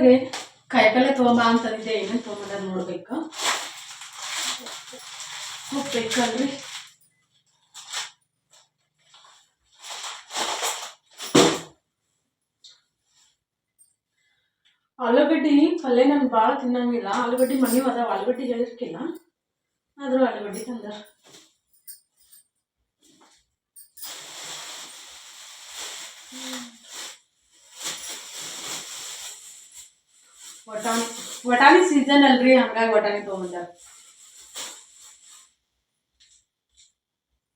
ಮನೆಯವ್ರಿಗೆ ಕಾಯಿಪಲ್ಲೆ ತೊಗೊಂಬ ಅಂತಂದಿದ್ದೆ. ಏನೇನು ತೊಗೊಂಬಂದ ನೋಡ್ಬೇಕು. ಹೋಗ್ಬೇಕಲ್ರಿ ಆಲೂಗಡ್ಡಿ ಪಲ್ಯ ನನ್ಗೆ ಭಾಳ ತಿನ್ನಂಗಿಲ್ಲ. ಆಲೂಗಡ್ಡಿ ಮನೆ ಅದಾವ. ಆಲೂಗಡ್ಡಿ ಹೇಳಿರ್ಕಿಲ್ಲ. ಆದರೂ ಆಲೂಗಡ್ಡಿ ತಂದಾರ. ವಟಾಣಿ ವಟಾಣಿ ಸೀಸನ್ ಅಲ್ರಿ, ಹಂಗಾಗಿ ವಟಾಣಿ ತೊಗೊಂಡ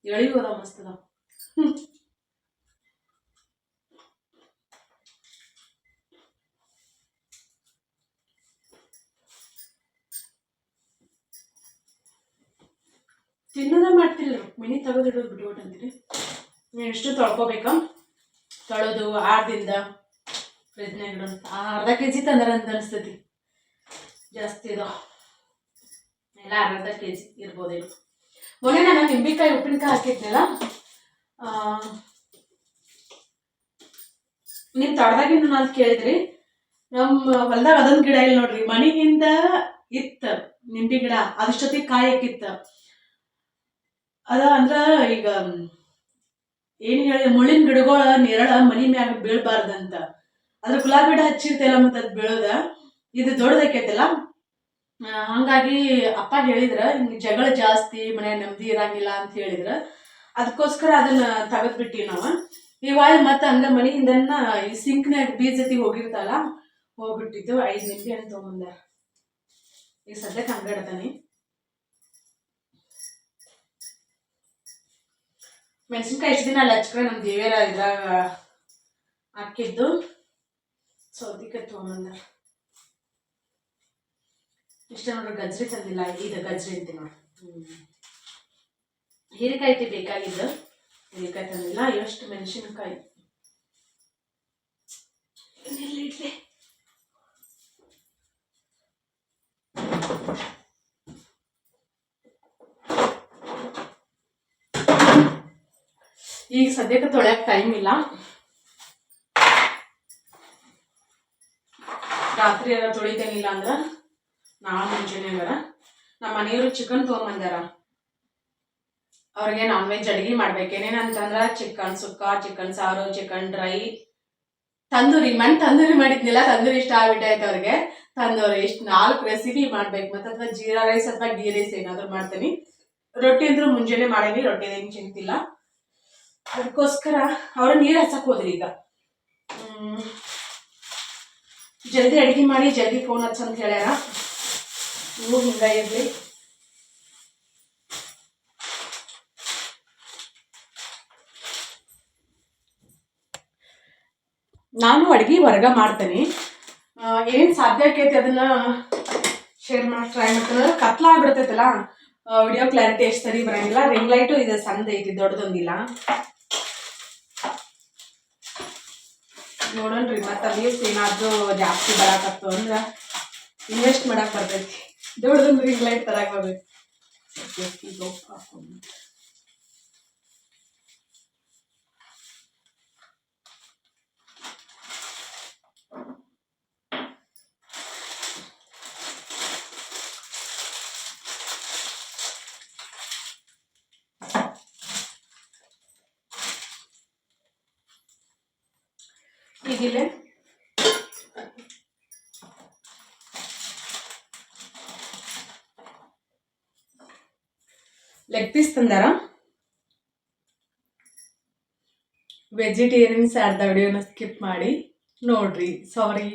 ಎಳಿ ಹೋದ ಮಸ್ತ್ ಅದಾವ. ತಿನ್ನೋದ ಮಾಡ್ತಿಲ್ಲ ಮಿನಿ ತೆಗೆದಿಡೋದು ಬಿಟ್ಬಿಟ್ಟು ಅಂತೀರಿ ನೀವು ಎಷ್ಟು ತೊಳ್ಕೊಬೇಕಾ? ತೊಳೆದು, ಆರ್ದಿಂದ. ಫ್ರಿಜ್ನಾಗ ಅರ್ಧ ಕೆ ಜಿ ತಂದ್ರ ಅಂತ ಅನಿಸ್ತೈತಿ ಜಾಸ್ತಿ ಇದು ಎಲ್ಲ ಅರ್ಧ ಕೆ ಜಿ ಇರ್ಬೋದೇನು. ಮೊನ್ನೆ ನಾನು ನಿಂಬೆಕಾಯಿ ಉಪ್ಪಿನಕಾಯಿ ಹಾಕಿದ್ನಲ್ಲ ನೀವು ತಡ್ದಾಗಿನ ನಾನು ಕೇಳಿದ್ರಿ ನಮ್ಮ ಹೊಲ್ದಾಗ ಅದೊಂದು ಗಿಡ ಇಲ್ಲ ನೋಡ್ರಿ ಮಣಿಗಿಂದ ಇತ್ತ ನಿಂಬೆ ಗಿಡ, ಅದಿಷ್ಟೊತ್ತಿಗೆ ಕಾಯಿ ಹಾಕಿತ್ತ ಅದ ಅಂದ್ರ ಈಗ ಏನ್ ಹೇಳಿ, ಮುಳ್ಳಿನ ಗಿಡಗಳ ನೆರಳ ಮನಿ ಮ್ಯಾಗ ಬೀಳ್ಬಾರ್ದಂತ. ಅದ್ರ ಗುಲಾಬಿ ಗಿಡ ಹಚ್ಚಿರ್ತೇಲ್ಲ ಮತ್ತೆ ಅದ್ ಬೆಳೋದ. ಇದು ದೊಡ್ಡದಕ್ಕೈತಲ್ಲ ಹಂಗಾಗಿ ಅಪ್ಪ ಹೇಳಿದ್ರ ಹಿಂಗೆ ಜಗಳ ಜಾಸ್ತಿ ಮನೆ ನೆಮ್ಮದಿ ಇರಂಗಿಲ್ಲ ಅಂತ ಹೇಳಿದ್ರ. ಅದಕ್ಕೋಸ್ಕರ ಅದನ್ನ ತೆಗೆದ್ಬಿಟ್ಟಿವಿ ನಾವು. ಇವಾಗ ಮತ್ತೆ ಹಂಗ ಮನೆಯಿಂದನ್ನ ಈ ಸಿಂಕ್ನ್ಯಾಗ ಬೀಜತಿ ಹೋಗಿರ್ತಲ್ಲ ಹೋಗ್ಬಿಟ್ಟಿದ್ದು. ಐದು ನಿಮಿಷ ಹಣ್ಣು ತಗೊಂಡ ಈಗ ಸದ್ಯಕ್ಕೆ ಹಂಗಾಡ್ತಾನೆ ಮೆಣಸಿನ್ಕಾಯಿ ಎಷ್ಟು ದಿನ ಅಲ್ಲಿ ಹಚ್ಕೊಂಡ್ರೆ ನಮ್ಮ ದೇವೇರ ಇದ್ರಾಗ ಹಾಕಿದ್ದು. ಸೌತಿಕಾಯಿ ತೊಗೊಂಡ ಇಷ್ಟ ನೋಡ್ರಿ ಗಜ್ರಿ ತಂದಿಲ್ಲ ಇದು ಗಜ್ರಿ ಅಂತ ನೋಡ್ರಿ. ಹೀರೆಕಾಯಿ ಬೇಕಾಗಿದ್ದು ಹೀರೆಕಾಯಿ ತಂದಿಲ್ಲ ಎಷ್ಟು ಮೆಣಸಿನಕಾಯಿ ಈಗ ಸದ್ಯಕ್ಕೆ ತೊಳ್ಯಾಕ ಟೈಮ್ ಇಲ್ಲ. ರಾತ್ರಿ ಎಲ್ಲ ತೊಳಿತೇನಿಲ್ಲ ಅಂದ್ರ ನಾಳೆ ಮುಂಚೆನೆ ಅಂಗಾರ ನಮ್ಮ ಮನೆಯವರು ಚಿಕನ್ ತೊಗೊಂಬಂದಾರ. ಅವ್ರಿಗೆ ನಾನ್ ವೆಜ್ ಅಡಿಗೆ ಮಾಡ್ಬೇಕು. ಏನೇನಂತಂದ್ರ ಚಿಕನ್ ಸುಕ್ಕ ಚಿಕನ್ ಸಾರು ಚಿಕನ್ ಡ್ರೈ ತಂದೂರಿ ಮಣ್ ತಂದೂರಿ ಮಾಡಿದ್ನಿಲ್ಲ, ತಂದೂರಿ ಇಷ್ಟ ಆಗ್ಬಿಟ್ಟೈತೆ ಅವ್ರಿಗೆ. ತಂದೂರಿ, ಇಷ್ಟು ನಾಲ್ಕು ರೆಸಿಪಿ ಮಾಡ್ಬೇಕು. ಮತ್ತೆ ಅಥವಾ ಜೀರಾ ರೈಸ್ ಅಥವಾ ಗೀ ರೈಸ್ ಏನಾದ್ರು ಮಾಡ್ತೀನಿ. ರೊಟ್ಟಿ ಅಂದ್ರೂ ಮುಂಜಾನೆ ಮಾಡೀನಿ, ರೊಟ್ಟಿ ಏನು ಚಿಂತಿಲ್ಲ. ಅದಕ್ಕೋಸ್ಕರ ಅವ್ರ ನೀರು ಹಚ್ಚಕ್ ಹೋದ್ರಿ ಈಗ. ಜಲ್ದಿ ಅಡಿಗೆ ಮಾಡಿ, ಜಲ್ದಿ ಫೋನ್ ಹಚ್ಚಂತ ಹೇಳ್ಯಾರ. ನೀವು ಹಿಂಗ ಇರ್ಲಿ. ನಾನು ಅಡಿಗೆ ಹೊರಗ ಮಾಡ್ತೇನೆ. ಏನು ಸಾಧ್ಯ ಆಕೈತಿ ಅದನ್ನ ಶೇರ್ ಮಾಡಿ ಟ್ರೈ ಮಾಡ್ತಾರೆ ಕತ್ಲ ಆಗ್ಬಿಡ್ತೈತಲ್ಲ ವಿಡಿಯೋ ಕ್ಲಾರಿಟಿ ಎಷ್ಟು ಸರಿ ಬರಂಗಿಲ್ಲ. ರಿಂಗ್ ಲೈಟು ಇದೆ ಸಣ್ಣ ಐತಿ ದೊಡ್ಡದೊಂದಿಲ್ಲ ರೀ ಮತ್ತೆ ಅಲ್ಲಿ ಏನಾದರೂ ಜಾಸ್ತಿ ಬರಾಕತ್ತು ಅಂದ್ರೆ ಇನ್ವೆಸ್ಟ್ ಮಾಡಕ್ಕೆ ಬರ್ತೈತಿ. ದೊಡ್ಡದೊಂದು ರಿಂಗ್ ಲೈಟ್ ತರಕ್ಕೆ ಬರ್ಬೇಕು ಈಗಿಲ್ಲೇ ಲೆಗ್ ಪೀಸ್ ತಂದಾರ? ವೆಜಿಟೇರಿಯನ್ಸ್ ಅರ್ಧ ವಿಡಿಯೋನ ಸ್ಕಿಪ್ ಮಾಡಿ, ನೋಡ್ರಿ ಸಾರಿ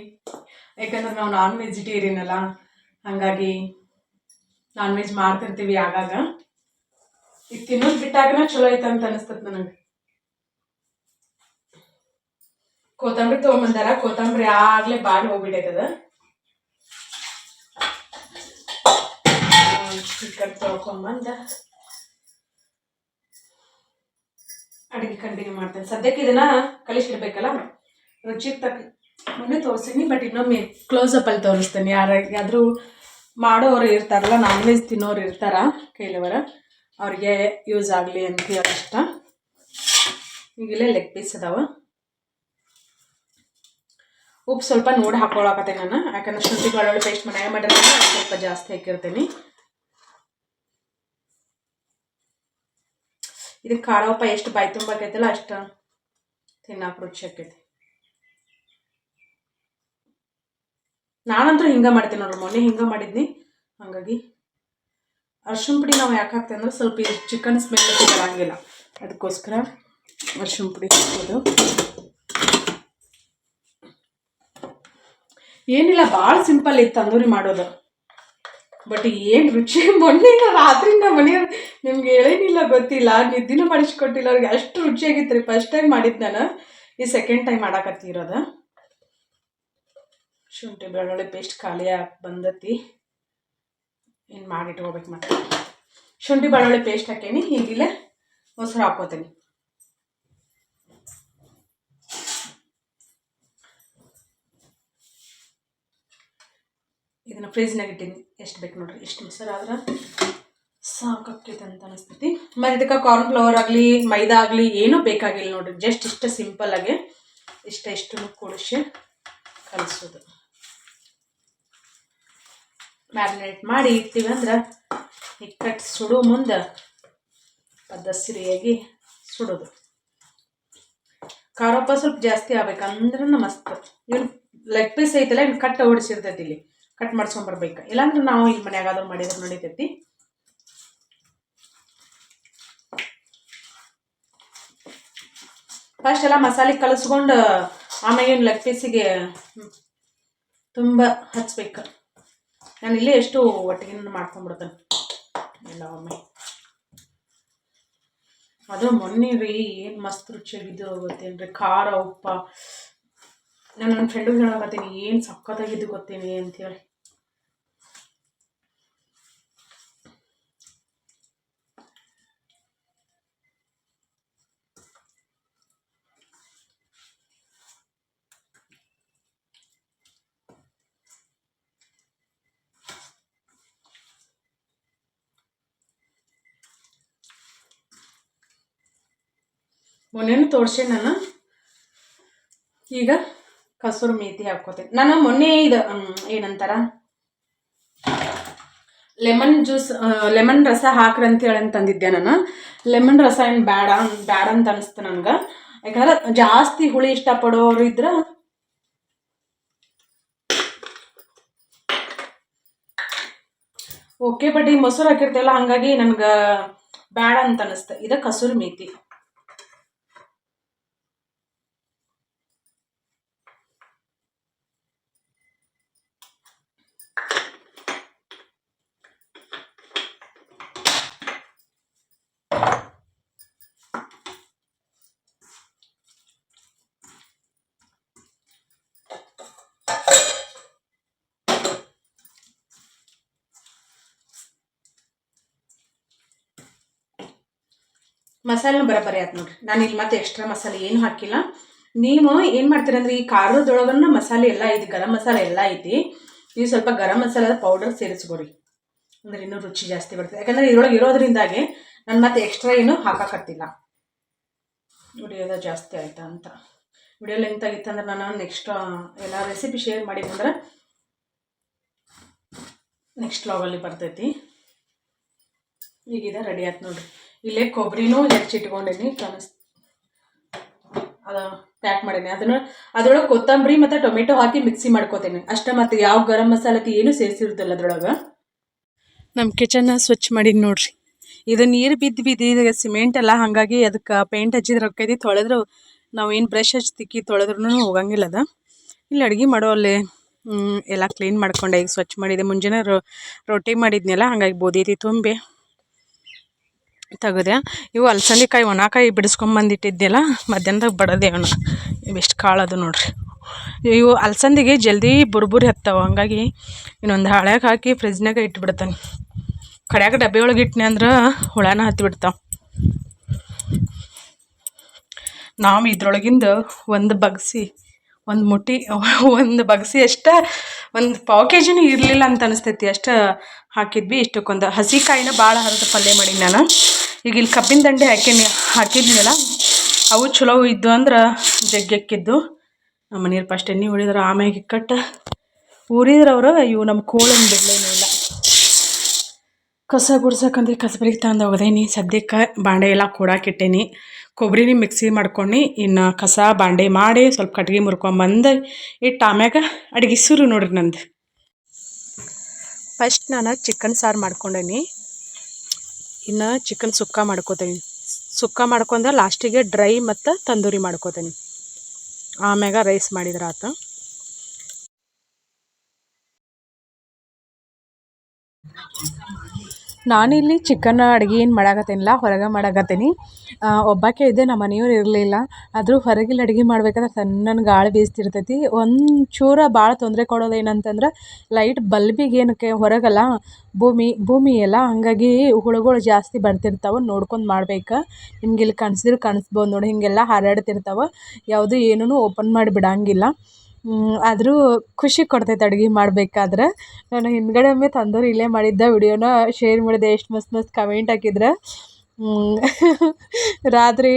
ಯಾಕಂದ್ರೆ ನಾವು ನಾನ್ ವೆಜಿಟೇರಿಯನ್ ಅಲ್ಲ, ಹಾಗಾಗಿ ನಾನ್ ವೆಜ್ ಮಾಡ್ತಿರ್ತೀವಿ ಆಗಾಗ. ಈಗ ತಿನ್ನೋದು ಬಿಟ್ಟಾಗನ ಚಲೋ ಐತೆ ಅಂತ ಅನಿಸ್ತದ ನನಗೆ. ಕೊತ್ತಂಬರಿ ತೊಗೊಂಬಂದಾರ ಕೊತ್ತಂಬರಿ ಆಗ್ಲೇ ಬಾಡಿ ಹೋಗ್ಬಿಟ್ಟೈತದ ಚಿಕನ್ ತೊಳ್ಕೊಂಬಂದ. ಅಡುಗೆ ಕಂಟಿನ್ಯೂ ಮಾಡ್ತೇನೆ. ಸದ್ಯಕ್ಕೆ ಇದನ್ನ ಕಲಿಸಿಡ್ಬೇಕಲ್ಲ ರುಚಿ ತಕ್ಕ ಮೊನ್ನೆ ತೋರಿಸ್ತೀನಿ ಬಟ್ ಇನ್ನೊಮ್ಮೆ ಕ್ಲೋಸ್ ಅಲ್ಲಿ ತೋರಿಸ್ತೇನೆ. ಯಾರ ಯಾರಾದ್ರೂ ಮಾಡೋರು ಇರ್ತಾರಲ್ಲ ನಾನ್ ವೆಜ್ ತಿನ್ನೋರು ಇರ್ತಾರ ಕೆಲವರ ಅವ್ರಿಗೆ ಯೂಸ್ ಆಗಲಿ ಅಂತ ಹೇಳಿ ಈಗಿಲ್ಲೇ ಲೆಗ್ ಪೀಸ್ ಅದಾವ. ಉಪ್ಪು ಸ್ವಲ್ಪ ನೋಡಿ ಹಾಕೊಳಕತ್ತೆ ನಾನು. ಯಾಕಂದ್ರೆ ಶುಂಠಿ ಬೆಳ್ಳುಳ್ಳಿ ಪೇಸ್ಟ್ ಮನ್ಯಾಗ ಅದ್ ಸ್ವಲ್ಪ ಜಾಸ್ತಿ ಹಾಕಿರ್ತೀನಿ. ಇದು ಖಾರ ಉಪ್ಪ ಎಷ್ಟು ಬಾಯಿ ತುಂಬಾಕೈತಲ್ಲ ಅಷ್ಟು ತಿನ್ನಾಕ ರುಚಿ ಆಕೈತಿ. ನಾನಂತೂ ಹಿಂಗೆ ಮಾಡ್ತೀನಿ ನೋಡ್ರಿ, ಮೊನ್ನೆ ಹಿಂಗೆ ಮಾಡಿದ್ನಿ. ಹಾಗಾಗಿ ಅರ್ಶಿನ ಪುಡಿ ನಾವು ಯಾಕೆ ಹಾಕ್ತೀವಿ ಅಂದ್ರೆ ಸ್ವಲ್ಪ ಚಿಕನ್ ಸ್ಮೆಲ್ ಬರಂಗಿಲ್ಲ ಅದಕ್ಕೋಸ್ಕರ ಅರ್ಶಿನ ಪುಡಿ ಹಾಕೋದು ಏನಿಲ್ಲ ಭಾಳ ಸಿಂಪಲ್ ಇತ್ತು ತಂದೂರಿ ಮಾಡೋದು. ಬಟ್ ಏನು ರುಚಿ ಮೊನ್ನೆ ರಾತ್ರಿಂದ ರಾತ್ರಿ ನಮ್ಮ ಮನೆಯವ್ರು ನಿಮ್ಗೆ ಹೇಳೇನಿಲ್ಲ ಗೊತ್ತಿಲ್ಲ, ನಿದ್ದಿನೂ ಮಾಡಿಸ್ಕೊಟ್ಟಿಲ್ಲ, ಅವ್ರಿಗೆ ಅಷ್ಟು ರುಚಿಯಾಗಿತ್ತು ರೀ ಫಸ್ಟ್ ಟೈಮ್ ಮಾಡಿದ್ದು ನಾನು, ಈ ಸೆಕೆಂಡ್ ಟೈಮ್ ಮಾಡಾಕತ್ತಿರೋದು ಶುಂಠಿ ಬೆಳ್ಳುಳ್ಳಿ ಪೇಸ್ಟ್ ಖಾಲಿ ಬಂದತಿ. ಏನು ಮಾಡಿಟ್ಕೋಬೇಕು ಮತ್ತೆ. ಶುಂಠಿ ಬೆಳ್ಳುಳ್ಳಿ ಪೇಸ್ಟ್ ಹಾಕೇನಿ ಹೀಗಿಲ್ಲ ಮೊಸರು ಹಾಕೋತೀನಿ. ಇದನ್ನ ಫ್ರಿಜ್ನಾಗ ಇಟ್ಟಿನಿ. ಎಷ್ಟು ಬೇಕು ನೋಡ್ರಿ, ಎಷ್ಟು ಮೊಸರು ಆದ್ರೆ ಸಾಕಾಗ್ತೈತೆ ಅಂತ ಅನಿಸ್ತೈತಿ. ಮತ್ತು ಇದಕ್ಕೆ ಕಾರ್ನ್ ಫ್ಲವರ್ ಆಗಲಿ, ಮೈದಾ ಆಗಲಿ ಏನೂ ಬೇಕಾಗಿಲ್ಲ ನೋಡ್ರಿ. ಜಸ್ಟ್ ಇಷ್ಟು ಸಿಂಪಲ್ ಆಗಿ ಇಷ್ಟ ಇಷ್ಟು ಕೂಡಿಸಿ ಕಲಿಸೋದು. ಮ್ಯಾರಿನೇಟ್ ಮಾಡಿ ಇಡ್ತೀವಿ ಅಂದ್ರೆ ಇಕ್ಕಟ್ಟು ಸುಡೋ ಮುಂದೆ ಪದ್ದಸಿರಿಯಾಗಿ ಸುಡೋದು. ಖಾರಪ್ಪ ಸ್ವಲ್ಪ ಜಾಸ್ತಿ ಆಗ್ಬೇಕಂದ್ರೆ ಮಸ್ತ್. ಇವ್ನು ಲೆಗ್ ಪೀಸ್ ಐತಲ್ಲ, ಇವ್ನು ಕಟ್ ಓಡಿಸಿರ್ತೈತಿ ಇಲ್ಲಿ. ಕಟ್ ಮಾಡ್ಸ್ಕೊಂಬರ್ಬೇಕು ಇಲ್ಲಾಂದ್ರೆ ನಾವು ಇಲ್ಲಿ ಮನ್ಯಾಗಾದ್ರೂ ಮಾಡಿದ್ರೆ ನಡೀತೈತಿ. ಫಸ್ಟ್ ಎಲ್ಲ ಮಸಾಲೆ ಕಲಸ್ಕೊಂಡು ಆಮೇಲೆ ಲೆಗ್ ಪೀಸಿಗೆ ತುಂಬ ಹಚ್ಬೇಕು. ನಾನು ಇಲ್ಲೇ ಎಷ್ಟು ಒಟ್ಟಿಗೆ ಮಾಡ್ಕೊಂಡ್ಬಿಡ್ತೇನೆ. ಎಲ್ಲ ಒಮ್ಮೆ. ಅದು ಮೊನ್ನೆ ರೀ ಏನು ಮಸ್ತ್ ರುಚಿಯಾಗಿದ್ದು ಗೊತ್ತೇನ್ರಿ? ಖಾರ, ಉಪ್ಪ. ನಾನು ನನ್ನ ಫ್ರೆಂಡಿಗೆ ಹೇಳಕತ್ತೀನಿ, ಏನು ಸಕ್ಕತ್ತಾಗಿದ್ದು ಗೊತ್ತೇನಿ ಅಂತೇಳಿ ಮೊನ್ನೆನೂ ತೋರಿಸಿ ನಾನು. ಈಗ ಕಸೂರು ಮೇತಿ ಹಾಕ್ಕೋತೀನಿ. ನಾನು ಮೊನ್ನೆ ಇದು ಏನಂತಾರ? ಲೆಮನ್ ಜ್ಯೂಸ್ ಲೆಮನ್ ರಸ ಹಾಕ್ರಿ ಅಂತೇಳಿ ಅಂತಂದಿದ್ದೆ ನಾನು. ಲೆಮನ್ ರಸ ಏನು ಬೇಡ ಬೇಡ ಅಂತ ಅನಿಸ್ತು ನನಗೆ. ಯಾಕಂದ್ರೆ ಜಾಸ್ತಿ ಹುಳಿ ಇಷ್ಟಪಡೋರು ಇದ್ರೆ ಓಕೆ ಬಟ್ ಈ ಮೊಸರು ಹಾಕಿರ್ತೇವಲ್ಲ ಹಂಗಾಗಿ ನನ್ಗೆ ಬೇಡ ಅಂತ ಅನಿಸ್ತು. ಇದು ಕಸೂರು ಮೇಥಿ ಮಸಾಲೆನೂ ಬರಬರಿ ಆಯ್ತು ನೋಡ್ರಿ. ನಾನು ಇಲ್ಲಿ ಮತ್ತೆ ಎಕ್ಸ್ಟ್ರಾ ಮಸಾಲೆ ಏನು ಹಾಕಿಲ್ಲ. ನೀವು ಏನು ಮಾಡ್ತೀರಂದ್ರೆ ಈ ಖಾರದೊಳಗನ್ನ ಮಸಾಲೆ ಎಲ್ಲ ಐತಿ, ಗರಂ ಮಸಾಲೆ ಎಲ್ಲ ಐತಿ. ನೀವು ಸ್ವಲ್ಪ ಗರಂ ಮಸಾಲದ ಪೌಡರ್ ಸೇರಿಸ್ಕೊಡಿ ಅಂದ್ರೆ ಇನ್ನೂ ರುಚಿ ಜಾಸ್ತಿ ಬರ್ತದೆ. ಯಾಕಂದ್ರೆ ಇದ್ರೊಳಗೆ ಇರೋದ್ರಿಂದಾಗಿ ನಾನು ಮತ್ತೆ ಎಕ್ಸ್ಟ್ರಾ ಏನು ಹಾಕಕತ್ತಿಲ್ಲ ವಿಡಿಯೋದ ಜಾಸ್ತಿ ಆಯ್ತಾ ಅಂತ. ವಿಡಿಯೋ ಲೆಂತ್ ಆಗಿತ್ತಂದ್ರೆ ನಾನು ನೆಕ್ಸ್ಟ್ ಎಲ್ಲ ರೆಸಿಪಿ ಶೇರ್ ಮಾಡಿದಂದ್ರೆ ನೆಕ್ಸ್ಟ್ ಲಾಗಲ್ಲಿ ಬರ್ತೈತಿ. ಈಗಿದ ರೆಡಿ ಆಯ್ತು ನೋಡ್ರಿ. ಇಲ್ಲೇ ಕೊಬ್ಬರಿನೂ ಹೆಚ್ಚಿಟ್ಕೊಂಡೇನಿ ಕಾಣಿಸ್. ಅದ ಪ್ಯಾಕ್ ಮಾಡೀನಿ ಅದನ್ನು, ಅದ್ರೊಳಗೆ ಕೊತ್ತಂಬರಿ ಮತ್ತು ಟೊಮೆಟೊ ಹಾಕಿ ಮಿಕ್ಸಿ ಮಾಡ್ಕೋತೀನಿ. ಅಷ್ಟೇ ಮತ್ತು ಯಾವ ಗರಂ ಮಸಾಲಕ್ಕೆ ಏನೂ ಸೇರಿಸಿರುತ್ತಲ್ಲ ಅದ್ರೊಳಗೆ. ನಮ್ಮ ಕಿಚನ್ನ ಸ್ವಚ್ಛ ಮಾಡೀನಿ ನೋಡ್ರಿ. ಇದು ನೀರು ಬಿದ್ದು ಬಿದ್ದು ಸಿಮೆಂಟ್ ಎಲ್ಲ ಹಾಗಾಗಿ ಅದಕ್ಕೆ ಪೇಂಟ್ ಹಚ್ಚಿದ್ರೆ ರೊಕ್ಕೈತಿ ತೊಳೆದ್ರು ನಾವು ಏನು ಬ್ರಷ್ ಹಚ್ಚಿ ತಿಕ್ಕಿ ತೊಳೆದ್ರೂ ಹೋಗಂಗಿಲ್ಲ ಅದ. ಇಲ್ಲಿ ಅಡುಗೆ ಮಾಡೋ ಅಲ್ಲಿ ಎಲ್ಲ ಕ್ಲೀನ್ ಮಾಡ್ಕೊಂಡೆ. ಈಗ ಸ್ವಚ್ಛ ಮಾಡಿದೆ. ಮುಂಜಾನೆ ರೊಟ್ಟಿ ಮಾಡಿದ್ನಲ್ಲ, ಹಾಗಾಗಿ ಬೋದೈತಿ ತುಂಬಿ. ತೆಗೆದೆ. ಇವು ಅಲಸಂದಿಕಾಯಿ, ಒಣಕಾಯಿ ಬಿಡಿಸ್ಕೊಂಬಂದಿಟ್ಟಿದ್ದೆಲ್ಲ ಮಧ್ಯಾಹ್ನದಾಗ ಬಡದೆ ಅವನ್ನ ಇವೆಷ್ಟು ಕಾಳದು ನೋಡ್ರಿ. ಇವು ಅಲಸಂದಿಗೆ ಜಲ್ದಿ ಬುರ್ಬುರಿ ಹತ್ತಾವ. ಹಂಗಾಗಿ ಇನ್ನೊಂದು ಹಾಳ್ಯಾಗ ಹಾಕಿ ಫ್ರಿಜ್ನಾಗ ಇಟ್ಬಿಡ್ತಾನೆ. ಕಡ್ಯಾಗ ಡಬ್ಬಿ ಒಳಗೆ ಇಟ್ನೆ ಅಂದ್ರೆ ಹುಳನ ಹತ್ತಿ ಬಿಡ್ತಾವ ನಾವು ಇದ್ರೊಳಗಿಂದ ಒಂದು ಬಗ್ಸಿ, ಒಂದು ಮುಟ್ಟಿ, ಒಂದು ಬಗ್ಸಿ ಅಷ್ಟೇ ಒಂದು ಪಾವು ಕೆ ಜಿನೂ ಇರಲಿಲ್ಲ ಅಂತ ಅನಿಸ್ತೈತಿ. ಅಷ್ಟು ಹಾಕಿದ್ವಿ ಇಷ್ಟಕ್ಕೊಂದು. ಹಸಿಕಾಯಿನ ಭಾಳ ಹರಿದು ಪಲ್ಯ ಮಾಡೀನಿ ನಾನು. ಈಗ ಇಲ್ಲಿ ಕಬ್ಬಿನ ದಂಡೆ ಹಾಕಿನಿ, ಹಾಕಿದ್ನಲ್ಲ, ಅವು ಚಲೋ ಇದ್ದು ಅಂದ್ರೆ ಜಗ್ಗೆಕ್ಕಿದ್ದು ನಮ್ಮ ಮನೆಯವ್ರು ಫಸ್ಟ್ ಎಣ್ಣೆ ಉಳಿದ್ರೆ ಆಮ್ಯಾಗ ಇಕ್ಕಟ್ಟು ಊರಿದ್ರು ಅವರು, ಇವು ನಮ್ಮ ಕೋಳನ್ ಬಿಡ್ಲೇನೂ ಇಲ್ಲ ಕಸ ಗುಡ್ಸಕ್ಕಂದ್ರೆ ಕಸಬರಿಗೆ ತಂದು ಹೋಗದೇನಿ. ಸದ್ಯಕ್ಕೆ ಬಾಂಡೆ ಎಲ್ಲ ಕೂಡಾಕಿಟ್ಟೇನಿ ಕೊಬ್ಬರಿನಿ ಮಿಕ್ಸಿ ಮಾಡ್ಕೊಂಡು, ಇನ್ನು ಕಸ ಬಾಂಡೆ ಮಾಡಿ ಸ್ವಲ್ಪ ಕಟ್ಗೆ ಮುರ್ಕೊಂಬಂದು ಇಟ್ಟು ಆಮ್ಯಾಗ ಅಡುಗೆ ಸುರು ನೋಡ್ರಿ ನಂದು. ಫಸ್ಟ್ ನಾನು ಚಿಕನ್ ಸಾರು ಮಾಡ್ಕೊಂಡೇನಿ. ಇನ್ನು ಚಿಕನ್ ಸುಕ್ಕ ಮಾಡ್ಕೋತೀನಿ. ಸುಕ್ಕ ಮಾಡ್ಕೊಂಡ ಲಾಸ್ಟಿಗೆ ಡ್ರೈ ಮತ್ತು ತಂದೂರಿ ಮಾಡ್ಕೋತೀನಿ. ಆಮ್ಯಾಗ ರೈಸ್ ಮಾಡಿದ್ರೆ ಆತು. ನಾನಿಲ್ಲಿ ಚಿಕನ್ ಅಡುಗೆ ಏನು ಮಾಡಾಕತ್ತೀನಿಲ್ಲ ಹೊರಗೆ ಮಾಡಕತ್ತೀನಿ. ಒಬ್ಬಾಕೆ ಇದ್ದೆ, ನಮ್ಮ ಮನೆಯವ್ರು ಇರಲಿಲ್ಲ. ಆದರೂ ಹೊರಗಿಲ್ಲಿ ಅಡುಗೆ ಮಾಡ್ಬೇಕಾದ್ರೆ ಸಣ್ಣನ ಗಾಳಿ ಬೀಸ್ತಿರ್ತೈತಿ. ಒಂಚೂರು ಭಾಳ ತೊಂದರೆ ಕೊಡೋದು ಏನಂತಂದ್ರೆ, ಲೈಟ್ ಬಲ್ಬಿಗೆ ಏನಕ್ಕೆ ಹೊರಗಲ್ಲ, ಭೂಮಿ ಭೂಮಿ ಅಲ್ಲ ಹಾಗಾಗಿ ಹುಳುಗಳು ಜಾಸ್ತಿ ಬರ್ತಿರ್ತಾವೆ, ನೋಡ್ಕೊಂಡು ಮಾಡ್ಬೇಕು. ನಿಮ್ಗೆ ಇಲ್ಲಿ ಕಾಣಿಸಿದ್ರೆ ಕಾಣಿಸ್ಬೋದು ನೋಡಿ, ಹೀಗೆಲ್ಲ ಹಾರಾಡ್ತಿರ್ತಾವೆ. ಯಾವುದು ಏನೂ ಓಪನ್ ಮಾಡಿ ಬಿಡಂಗಿಲ್ಲ. ಆದರೂ ಖುಷಿ ಕೊಡ್ತೈತೆ ಅಡುಗೆ ಮಾಡಬೇಕಾದ್ರೆ. ನಾನು ಹಿಂದ್ಗಡೆ ಒಮ್ಮೆ ತಂದೂರಿ ಇಲ್ಲೇ ಮಾಡಿದ್ದೆ ವಿಡಿಯೋನ ಶೇರ್ ಮಾಡಿದೆ, ಎಷ್ಟು ಮಸ್ತ್ ಮಸ್ತ್ ಕಮೆಂಟ್ ಹಾಕಿದ್ರೆ. ರಾತ್ರಿ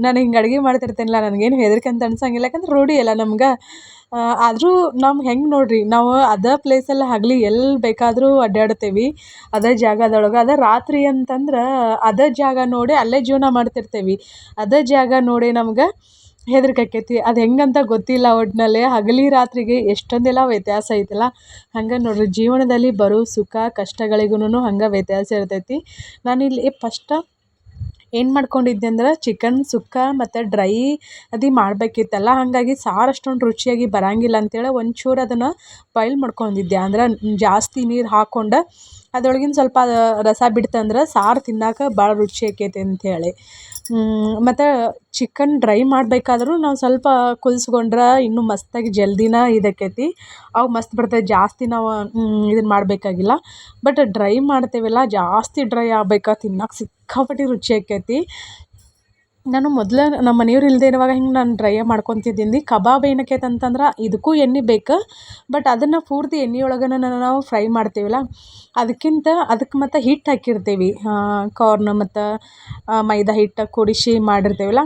ನಾನು ಹಿಂಗೆ ಅಡುಗೆ ಮಾಡ್ತಿರ್ತೇನಲ್ಲ, ನನಗೇನು ಹೆದರಿಕೆ ಅಂತ ಅನ್ಸಂಗಿಲ್ಲ, ಯಾಕಂದ್ರೆ ರೂಢಿ ಅಲ್ಲ ನಮ್ಗೆ. ಆದರೂ ನಮ್ಮ ಹೆಂಗೆ ನೋಡ್ರಿ, ನಾವು ಅದೇ ಪ್ಲೇಸಲ್ಲಿ ಆಗಲಿ ಎಲ್ಲಿ ಬೇಕಾದರೂ ಅಡ್ಡಾಡ್ತೇವೆ ಅದೇ ಜಾಗದೊಳಗೆ. ಅದೇ ರಾತ್ರಿ ಅಂತಂದ್ರೆ ಅದೇ ಜಾಗ ನೋಡಿ ಅಲ್ಲೇ ಜೀವನ ಮಾಡ್ತಿರ್ತೇವೆ. ಅದೇ ಜಾಗ ನೋಡಿ ನಮ್ಗೆ ಹೆದರಿಕೆ ಆಕೈತಿ ಅದು ಹೆಂಗಂತ ಗೊತ್ತಿಲ್ಲ ಒಟ್ಟಿನಲ್ಲಿ ಹಗಲಿ ರಾತ್ರಿಗೆ ಎಷ್ಟೊಂದೆಲ್ಲ ವ್ಯತ್ಯಾಸ ಐತಲ್ಲ. ಹಂಗೆ ನೋಡ್ರಿ ಜೀವನದಲ್ಲಿ ಬರೋ ಸುಖ ಕಷ್ಟಗಳಿಗೂನು ಹಂಗೆ ವ್ಯತ್ಯಾಸ ಇರ್ತೈತಿ. ನಾನಿಲ್ಲಿ ಫಸ್ಟ ಏನು ಮಾಡ್ಕೊಂಡಿದ್ದೆ ಅಂದ್ರೆ ಚಿಕನ್ ಸುಕ್ಕ ಮತ್ತು ಡ್ರೈ ಅದು ಮಾಡಬೇಕಿತ್ತಲ್ಲ. ಹಾಗಾಗಿ ಸಾರು ಅಷ್ಟೊಂದು ರುಚಿಯಾಗಿ ಬರಂಗಿಲ್ಲ ಅಂತೇಳಿ ಒಂಚೂರು ಅದನ್ನು ಬಾಯ್ಲ್ ಮಾಡ್ಕೊಂಡಿದ್ದೆ. ಅಂದ್ರೆ ಜಾಸ್ತಿ ನೀರು ಹಾಕ್ಕೊಂಡು ಅದ್ರೊಳಗಿನ ಸ್ವಲ್ಪ ರಸ ಬಿಡ್ತಂದ್ರೆ ಸಾರು ತಿನ್ನಕ್ಕೆ ಭಾಳ ರುಚಿ ಆಕೈತಿ ಅಂಥೇಳಿ ಮತ್ತು ಚಿಕನ್ ಡ್ರೈ ಮಾಡಬೇಕಾದ್ರೂ ನಾವು ಸ್ವಲ್ಪ ಕುದಿಸ್ಕೊಂಡ್ರೆ ಇನ್ನೂ ಮಸ್ತಾಗಿ ಜಲ್ದಿನ ಇದಾಕೈತಿ. ಅವು ಮಸ್ತ್ ಬರ್ತೈತೆ, ಜಾಸ್ತಿ ನಾವು ಇದನ್ನು ಮಾಡಬೇಕಾಗಿಲ್ಲ. ಬಟ್ ಡ್ರೈ ಮಾಡ್ತೇವಲ್ಲ, ಜಾಸ್ತಿ ಡ್ರೈ ಆಗ್ಬೇಕಾ ತಿನ್ನಕ್ಕೆ ಸಿಕ್ಕಾಪಟ್ಟೆ ರುಚಿ ಆಕೈತಿ. ನಾನು ಮೊದಲೇ ನಮ್ಮ ಮನೆಯವ್ರು ಇಲ್ಲದೇ ಇರುವಾಗ ಹಿಂಗೆ ನಾನು ಡ್ರೈ ಮಾಡ್ಕೊತಿದ್ದೀನಿ. ಕಬಾಬ್ ಏನಕ್ಕೆ ಅಂತಂದ್ರೆ ಇದಕ್ಕೂ ಎಣ್ಣೆ ಬೇಕು ಬಟ್ ಅದನ್ನು ಪೂರ್ತಿ ಎಣ್ಣೆ ನಾನು ನಾವು ಫ್ರೈ ಮಾಡ್ತೀವಲ್ಲ, ಅದಕ್ಕಿಂತ ಅದಕ್ಕೆ ಮತ್ತು ಹಿಟ್ಟು ಹಾಕಿರ್ತೀವಿ. ಕಾರ್ನ್ ಮತ್ತು ಮೈದಾ ಹಿಟ್ಟು ಕೂಡಿಸಿ ಮಾಡಿರ್ತೀವಲ್ಲ,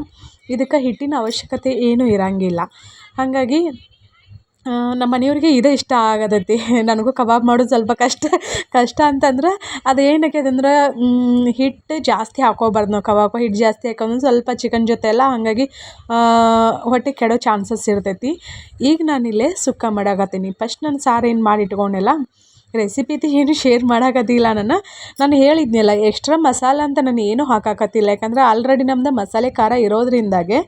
ಇದಕ್ಕೆ ಹಿಟ್ಟಿನ ಅವಶ್ಯಕತೆ ಏನೂ ಇರೋಂಗಿಲ್ಲ. ಹಾಗಾಗಿ ನಮ್ಮ ಮನೆಯವ್ರಿಗೆ ಇದೇ ಇಷ್ಟ ಆಗತೈತಿ ನನಗೂ ಕಬಾಬ್ ಮಾಡೋದು ಸ್ವಲ್ಪ ಕಷ್ಟ ಕಷ್ಟ ಅಂತಂದ್ರೆ ಅದು ಏನಕ್ಕೆ ಅಂದ್ರೆ ಹಿಟ್ಟು ಜಾಸ್ತಿ ಹಾಕ್ಕೋಬಾರ್ದು ನಾವು ಕಬಾಬ್ ಹಿಟ್ಟು ಜಾಸ್ತಿ ಹಾಕೋದು ಸ್ವಲ್ಪ ಚಿಕನ್ ಜೊತೆ ಎಲ್ಲ, ಹಾಗಾಗಿ ಹೊಟ್ಟೆ ಕೆಡೋ ಚಾನ್ಸಸ್ ಇರ್ತೈತಿ. ಈಗ ನಾನಿಲ್ಲೇ ಸುಕ್ಕ ಮಾಡಾಕತ್ತೀನಿ. ಫಸ್ಟ್ ನಾನು ಸಾರು ಏನು ಮಾಡಿ ಇಟ್ಕೊಂಡೆಲ್ಲ ರೆಸಿಪಿ ಏನು ಶೇರ್ ಮಾಡಾಕತ್ತಿಲ್ಲ ನಾನು. ನಾನು ಹೇಳಿದ್ನಲ್ಲ ಎಕ್ಸ್ಟ್ರಾ ಮಸಾಲೆ ಅಂತ ನಾನು ಏನೂ ಹಾಕಾಕತ್ತಿಲ್ಲ. ಯಾಕಂದ್ರೆ ಆಲ್ರೆಡಿ ನಮ್ದು ಮಸಾಲೆ ಖಾರ ಇರೋದ್ರಿಂದಾಗೆ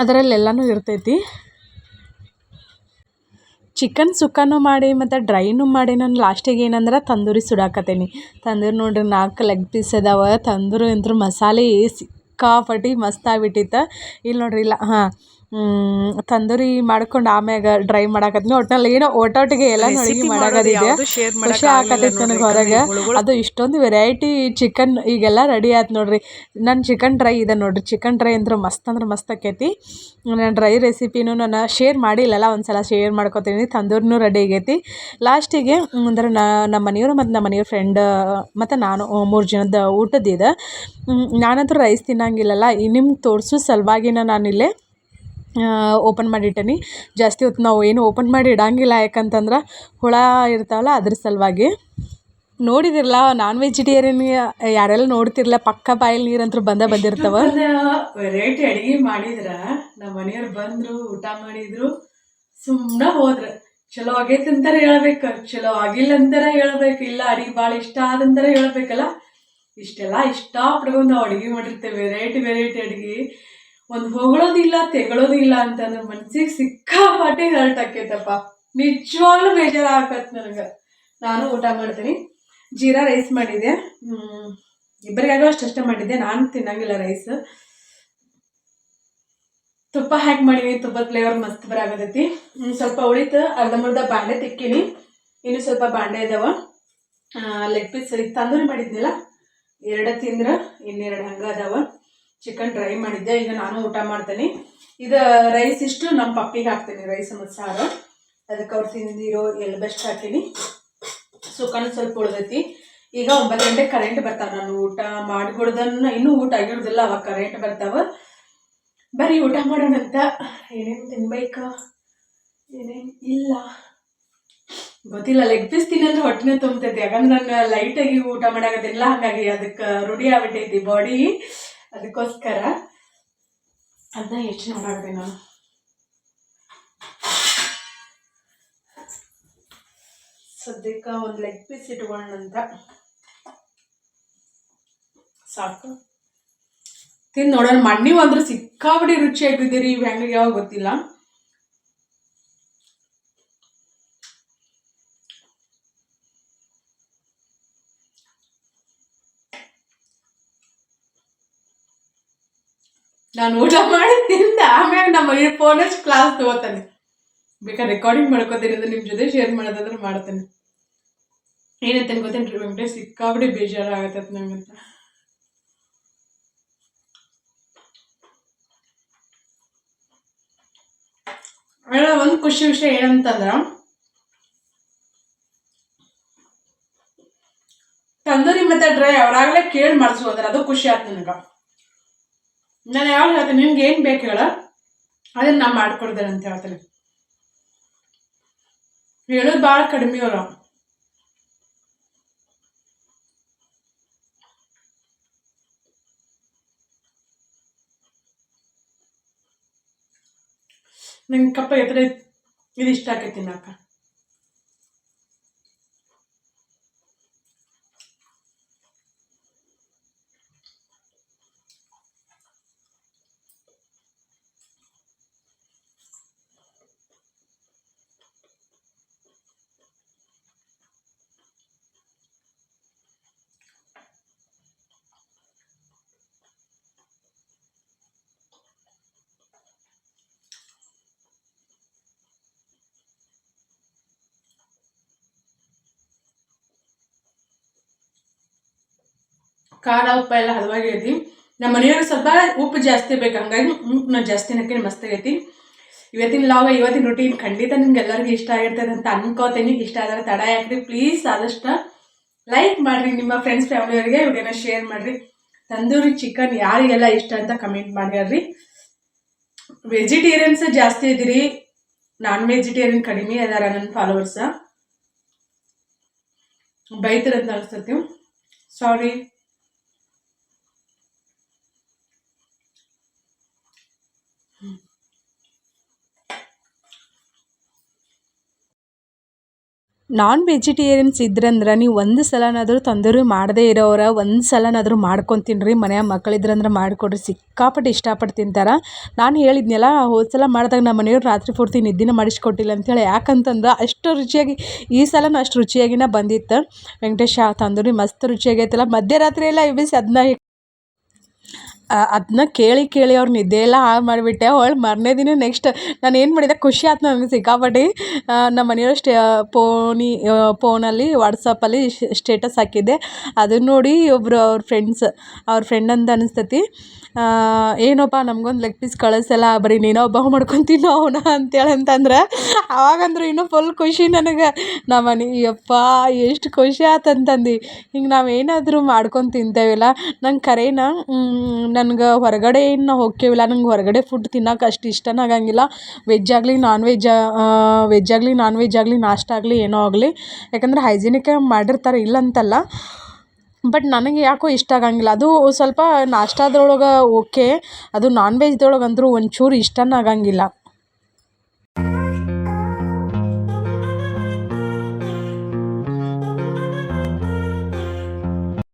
ಅದರಲ್ಲೆಲ್ಲನೂ ಇರ್ತೈತಿ. ಚಿಕನ್ ಸುಕ್ಕನೂ ಮಾಡಿ ಮತ್ತು ಡ್ರೈನೂ ಮಾಡಿ ನಾನು ಲಾಸ್ಟಿಗೆ ಏನಂದ್ರೆ ತಂದೂರಿ ಸುಡಾಕತ್ತೀನಿ. ತಂದೂರಿ ನೋಡ್ರಿ ನಾಲ್ಕು ಲೆಗ್ ಪೀಸ್ ಅದಾವೆ. ತಂದೂರಿ ಅಂತೂ ಮಸಾಲೆ ಸಿಕ್ಕಾಪಟ್ಟೆ ಮಸ್ತ್ ಆಗ್ಬಿಟ್ಟಿತ್ತು. ಇಲ್ಲಿ ನೋಡ್ರಿ, ಇಲ್ಲ, ಹಾಂ. ತಂದೂರಿ ಮಾಡ್ಕೊಂಡು ಆಮ್ಯಾಗ ಡ್ರೈ ಮಾಡಾಕತ್ನಿ. ಒಟ್ನಲ್ಲಿ ಏನೋ ಒಟ್ಟೊಟ್ಟಿಗೆ ಎಲ್ಲ ಅಡುಗೆ ಮಾಡಾಕತ್ತಿದ್ದೆ ಖುಷಿ ಆಗತೈತೆ ನನಗೆ ಹೊರಗೆ. ಅದು ಇಷ್ಟೊಂದು ವೆರೈಟಿ ಚಿಕನ್ ಈಗೆಲ್ಲ ರೆಡಿ ಆಯ್ತು ನೋಡಿರಿ. ನನ್ನ ಚಿಕನ್ ಡ್ರೈ ಇದೆ ನೋಡಿರಿ. ಚಿಕನ್ ಡ್ರೈ ಅಂದ್ರೆ ಮಸ್ತ್ ಅಂದ್ರೆ ಮಸ್ತ್ ಆಕೈತಿ. ನಾನು ಡ್ರೈ ರೆಸಿಪಿನೂ ನಾನು ಶೇರ್ ಮಾಡಿಲ್ಲಲ್ಲ ಒಂದು ಸಲ ಶೇರ್ ಮಾಡ್ಕೊತೀನಿ. ತಂದೂರಿನೂ ರೆಡಿ ಆಗೈತಿ. ಲಾಸ್ಟಿಗೆ ಅಂದ್ರೆ ನಮ್ಮ ಮನೆಯವರು ಮತ್ತು ನಮ್ಮ ಮನೆಯವ್ರ ಫ್ರೆಂಡ್ ಮತ್ತು ನಾನು ಮೂರು ಜನದ ಊಟದಿದೆ ನಾನಂತೂ ರೈಸ್ ತಿನ್ನಂಗಿಲ್ಲಲ್ಲ. ನಿಮ್ಗೆ ತೋರಿಸೋ ಸಲುವಾಗಿನ ನಾನಿಲ್ಲೇ. ಓಪನ್ ಮಾಡಿಟ್ಟೀನಿ. ಜಾಸ್ತಿ ಹೊತ್ತು ನಾವು ಏನು ಓಪನ್ ಮಾಡಿ ಇಡಂಗಿಲ್ಲ. ಯಾಕಂತಂದ್ರೆ ಹುಳ ಇರ್ತಾವಲ್ಲ, ಅದ್ರ ಸಲುವಾಗಿ ನೋಡಿದಿರಲ್ಲ ನಾನ್ ವೆಜಿಟೇರಿಯನ್ ಯಾರೆಲ್ಲ ನೋಡ್ತಿರಲ್ಲ ಪಕ್ಕ ಬಾಯಲ್ಲಿ ನೀರಂತೂ ಬಂದ ಬಂದಿರ್ತಾವ. ವೆರೈಟಿ ಅಡುಗೆ ಮಾಡಿದ್ರ ನಮ್ಮ ಮನೆಯವ್ರು ಬಂದರು, ಊಟ ಮಾಡಿದ್ರು ಸುಮ್ಮನೆ ಹೋದ್ರ. ಚಲೋ ಆಗೈತೆ ಅಂತಾರ ಹೇಳ್ಬೇಕು. ಚಲೋ ಆಗಿಲ್ಲ ಅಂತಾರೆ ಹೇಳ್ಬೇಕು. ಇಲ್ಲ, ಅಡಿಗೆ ಭಾಳ ಇಷ್ಟ ಆದಂತಾರೆ ಹೇಳ್ಬೇಕಲ್ಲ. ಇಷ್ಟೆಲ್ಲ ಇಷ್ಟ ಪಡ್ಕೊಂಡು ನಾವು ಅಡುಗೆ ಮಾಡಿರ್ತೇವೆ. ವೆರೈಟಿ ವೆರೈಟಿ ಅಡುಗೆ. ಒಂದು ಹೊಗಳೋದಿಲ್ಲ, ತೆಗಳೋದಿಲ್ಲ ಅಂತಂದ್ರೆ ಮನ್ಸಿಗೆ ಸಿಕ್ಕಾಪಟ್ಟೆ ಹರ್ಟ್ ಆಕೈತಪ್ಪ ನಿಜವಾಗ್ಲೂ ಬೇಜಾರು ನನಗೆ. ನಾನು ಊಟ ಮಾಡ್ತೀನಿ. ಜೀರಾ ರೈಸ್ ಮಾಡಿದೆ ಇಬ್ಬರಿಗಾಗೋ ಅಷ್ಟಷ್ಟೇ ಮಾಡಿದ್ದೆ. ನಾನು ತಿನ್ನಂಗಿಲ್ಲ ರೈಸ್. ತುಪ್ಪ ಹ್ಯಾಕ್ ಮಾಡೀನಿ. ತುಪ್ಪ ಫ್ಲೇವರ್ ಮಸ್ತ್ ಬರಾಗತೈತಿ ಸ್ವಲ್ಪ ಉಳಿತು ಅರ್ಧಂಬರ್ಧ ಬಾಂಡೆ ತಿಕ್ಕಿನಿ. ಇನ್ನು ಸ್ವಲ್ಪ ಬಾಂಡೆ ಇದಾವ ಲೆಗ್ ಪೀಸ್ ತಂದೂರಿ ಮಾಡಿದ್ನಲ್ಲ, ಎರಡು ತಿಂದ್ರೆ, ಇನ್ನೆರಡು ಹಂಗೆ ಅದಾವ. ಚಿಕನ್ ಡ್ರೈ ಮಾಡಿದ್ದೆ. ಈಗ ನಾನು ಊಟ ಮಾಡ್ತೇನೆ. ಇದು ರೈಸ್ ಇಷ್ಟು ನಮ್ಮ ಪಪ್ಪಿಗೆ ಹಾಕ್ತೀನಿ ರೈಸ್ ಮತ್ತು ಸಾರು. ಅದಕ್ಕೆ ಅವ್ರು ತಿಂದಿರೋ ಎಲ್ಲ ಬೆಸ್ಟ್ ಹಾಕ್ತೀನಿ. ಸುಖನ ಸ್ವಲ್ಪ ಉಳ್ದೈತಿ. ಈಗ ಒಂಬತ್ತು ಗಂಟೆ ಕರೆಂಟ್ ಬರ್ತಾವೆ. ನಾನು ಊಟ ಮಾಡ್ಕೊಡ್ದನ್ನ ಇನ್ನೂ ಊಟ ಆಗಿರೋದಿಲ್ಲ, ಅವಾಗ ಕರೆಂಟ್ ಬರ್ತಾವೆ. ಬರೀ ಊಟ ಮಾಡೋಣಂತ ಏನೇನು ತಿನ್ಬೇಕಾ? ಏನೇನು ಇಲ್ಲ. ಗೊತ್ತಿಲ್ಲ ಲೆಗ್ ಪೀಸ್ ತಿನ್ನಂದ್ರೆ ಹೊಟ್ಟೆನೇ ತುಂಬತೈತಿ. ಯಾಕಂದ್ರೆ ನಾನು ಲೈಟಾಗಿ ಊಟ ಮಾಡಾಕತ್ತಿಲ್ಲ ಹಾಗಾಗಿ ಅದಕ್ಕೆ ರೂಢಿ ಆಗ್ಬಿಟ್ಟೈತಿ ಬಾಡಿ ಅದಕ್ಕೋಸ್ಕರ ಅದನ್ನ ಯೋಚನೆ ಮಾಡಿದೆ ನಾನು ಸದ್ಯಕ್ಕೆ ಒಂದು ಲೆಗ್ ಪೀಸ್ ಇಟ್ಕೊಂಡಂತ ಸಾಕು. ತಿಂದು ನೋಡೋಣ, ಮಣ್ಣಿ ಅಂದ್ರೆ ಸಿಕ್ಕಾಪಡಿ ರುಚಿಯಾಗಿದ್ದೀರಿ, ಇವು ಹೆಂಗೆ ಯಾವಾಗ ಗೊತ್ತಿಲ್ಲ. ನಾನು ಊಟ ಮಾಡಿ ತಿಂದ ಆಮೇಲೆ ನಮ್ಮ ಫೋನ್ ಕ್ಲಾಸ್ ತಗೋತಾನೆ. ಬೇಕಾದ್ರೆ ರೆಕಾರ್ಡಿಂಗ್ ಮಾಡ್ಕೋತೀನಿ ಅಂದ್ರೆ ನಿಮ್ಮ ಜೊತೆ ಶೇರ್ ಮಾಡೋದಾದ್ರೆ ಮಾಡ್ತೇನೆ. ಏನಂತ ಗೊತ್ತೇನು ರೀ ವೆಂಕಟೇಶ್ ಸಿಕ್ಕಾಪಡಿ ಬೇಜಾರಾಗತ್ತೆ ನಂಗಂತ. ಒಂದು ಖುಷಿ ವಿಷಯ ಏನಂತಂದ್ರ ತಂದೂರಿ ಮತ್ತೆ ಡ್ರೈ ಅವರಾಗಲೇ ಕೇಳಿ ಮಾಡಿಸ್ಬೋದ್ರ ಅದು ಖುಷಿ ಆಯ್ತು ನನಗೆ. ನಾನು ಯಾವಾಗ ಹೇಳ್ತೇನೆ ನಿಮ್ಗೆ ಏನು ಬೇಕು ಹೇಳ. ಅದನ್ನ ನಾ ಮಾಡ್ಕೊಡ್ತೇನೆ ಅಂತ ಹೇಳ್ತೇನೆ. ಹೇಳೋದು ಭಾಳ ಕಡಿಮೆ ಅವ್ರು. ನಂಗೆ ಕಪ್ಪ ಎತ್ತರ ಇದು ಇಷ್ಟ ಆಕೈತಿ ತಿನ್ನಾಕ ಖಾರ ಉಪ್ಪ ಎಲ್ಲ ಹದವಾಗೈತಿ ನಮ್ಮ ಮನೆಯವ್ರಿಗೆ ಸ್ವಲ್ಪ ಉಪ್ಪು ಜಾಸ್ತಿ ಬೇಕು. ಹಂಗಾಗಿ ಉಪ್ಪು ನಾನು ಜಾಸ್ತಿ ಹಾಕಿ ಮಸ್ತ್ ಆಗೈತಿ. ಇವತ್ತಿನ ಲಾಗ ಇವತ್ತಿನ ರೊಟೀನ್ ಖಂಡಿತ ನಿಮ್ಗೆ ಎಲ್ಲರಿಗೂ ಇಷ್ಟ ಆಗಿರ್ತದೆ ಅಂತ ಅನ್ಕೋತೀನಿ. ಇಷ್ಟ ಆದರೆ ತಡ ಯಾಕ್ರಿ? ಪ್ಲೀಸ್ ಆದಷ್ಟು ಲೈಕ್ ಮಾಡಿರಿ ನಿಮ್ಮ ಫ್ರೆಂಡ್ಸ್ ಫ್ಯಾಮಿಲಿಯವರಿಗೆ ವಿಡಿಯೋನ ಶೇರ್ ಮಾಡಿರಿ. ತಂದೂರಿ ಚಿಕನ್ ಯಾರಿಗೆಲ್ಲ ಇಷ್ಟ ಅಂತ ಕಮೆಂಟ್ ಮಾಡ್ಯಾರ್ರಿ ವೆಜಿಟೇರಿಯನ್ಸ್ ಜಾಸ್ತಿ ಇದ್ದೀರಿ ನಾನ್ ವೆಜಿಟೇರಿಯನ್ ಕಡಿಮೆ ಅದಾರ ನನ್ನ ಫಾಲೋವರ್ಸ ಬೈತಿರಂತ ಅನ್ಸ್ತತಿ ಸಾರಿ ನಾನ್ ವೆಜಿಟೇರಿಯನ್ಸ್ ಇದ್ರಂದ್ರೆ ನೀವು ಒಂದು ಸಲನಾದರೂ ತಂದೂರಿ ಮಾಡದೇ ಇರೋರ ಒಂದು ಸಲನಾದರೂ ಮಾಡ್ಕೊಂಡು ತಿನ್ನಿರಿ ಮನ್ಯಾಗ ಮಕ್ಕಳಿದ್ರಂದ್ರೆ ಮಾಡಿಕೊಡ್ರಿ, ಸಿಕ್ಕಾಪಟ್ಟೆ ಇಷ್ಟಪಟ್ಟು ತಿಂತಾರೆ ನಾನು ಹೇಳಿದ್ನಲ್ಲ ಹೋದ ಸಲ ಮಾಡಿದಾಗ ನಮ್ಮ ಮನೆಯವ್ರು ರಾತ್ರಿ ಪೂರ್ತಿ ನಿದ್ದೆನೇ ಮಾಡಿಸ್ಕೊಟ್ಟಿಲ್ಲ ಅಂಥೇಳಿ ಯಾಕಂತಂದ್ರೆ ಅಷ್ಟು ರುಚಿಯಾಗಿ, ಈ ಸಲನೂ ಅಷ್ಟು ರುಚಿಯಾಗಿನ ಬಂದಿತ್ತು. ವೆಂಕಟೇಶ, ತಂದೂರಿ ಮಸ್ತ್ ರುಚಿಯಾಗೈತಲ್ಲ. ಮಧ್ಯರಾತ್ರಿ ಎಲ್ಲ ಎಬ್ಬಿಸಿ ಅದನ್ನ ಅದನ್ನ ಕೇಳಿ ಕೇಳಿ ಅವ್ರ ನಿದ್ದೆ ಎಲ್ಲ ಹಾಳು ಮಾಡಿಬಿಟ್ಟೆ. ಹೊಳ್ಳಿ ಮಾರನೇ ದಿನ ನೆಕ್ಸ್ಟ್ ನಾನು ಏನು ಮಾಡಿದೆ, ಖುಷಿ ಆಯ್ತು ನನಗೆ ಸಿಕ್ಕಾಪಟ್ಟೆ. ನಮ್ಮ ಮನೆಯವ್ರು ಸ್ಟೇ, ಪೋನಿ ಪೋನಲ್ಲಿ ವಾಟ್ಸಪ್ಪಲ್ಲಿ ಸ್ಟೇಟಸ್ ಹಾಕಿದ್ದೆ. ಅದನ್ನ ನೋಡಿ ಒಬ್ಬರು ಅವ್ರ ಫ್ರೆಂಡ್ಸ್ ಅವ್ರ ಫ್ರೆಂಡ್ ಅಂತ ಅನಿಸ್ತತಿ. ಏನಪ್ಪ ನಮಗೊಂದು ಲೆಗ್ ಪೀಸ್ ಕಳಿಸಲ್ಲ, ಬರೀ ನೀನೋ ಒಬ್ಬ ಮಾಡ್ಕೊಂಡು ತಿನ್ನೋ ಅವನ ಅಂತೇಳಿ ಅಂತಂದ್ರೆ, ಅವಾಗಂದ್ರೆ ಇನ್ನೂ ಫುಲ್ ಖುಷಿ ನನಗೆ. ನಮ್ಮ ಮನೆ ಯಪ್ಪ ಎಷ್ಟು ಖುಷಿ ಆತಂತಂದು. ಹಿಂಗೆ ನಾವು ಏನಾದರೂ ಮಾಡ್ಕೊಂಡು ತಿಂತೇವಲ್ಲ. ನಂಗೆ ಖರೇನ ನನ್ಗೆ ಹೊರಗಡೆ ಏನು ಹೋಕ್ಕೇವಿಲ್ಲ ನಂಗೆ ಹೊರಗಡೆ ಫುಡ್ ತಿನ್ನೋಕೆ ಅಷ್ಟು ಇಷ್ಟನೇ ಆಗಂಗಿಲ್ಲ. ವೆಜ್ ಆಗಲಿ ನಾನ್ ವೆಜ್ ವೆಜ್ ಆಗಲಿ ನಾನ್ ವೆಜ್ ಆಗಲಿ, ನಾಷ್ಟ ಆಗಲಿ, ಏನೋ ಆಗಲಿ. ಯಾಕಂದ್ರೆ ಹೈಜಿನಿಕ್ಕಾಗಿ ಮಾಡಿರ್ತಾರೆ ಇಲ್ಲ ಅಂತಲ್ಲ ಬಟ್ ನನಗೆ ಯಾಕೋ ಇಷ್ಟ ಆಗಂಗಿಲ್ಲ. ಅದು ಸ್ವಲ್ಪ ನಾಷ್ಟಾದೊಳಗೆ ಓಕೆ ಅದು ನಾನ್ ವೆಜ್ದೊಳಗೆ ಅಂದರೂ ಒಂಚೂರು ಇಷ್ಟನೇ ಆಗಂಗಿಲ್ಲ.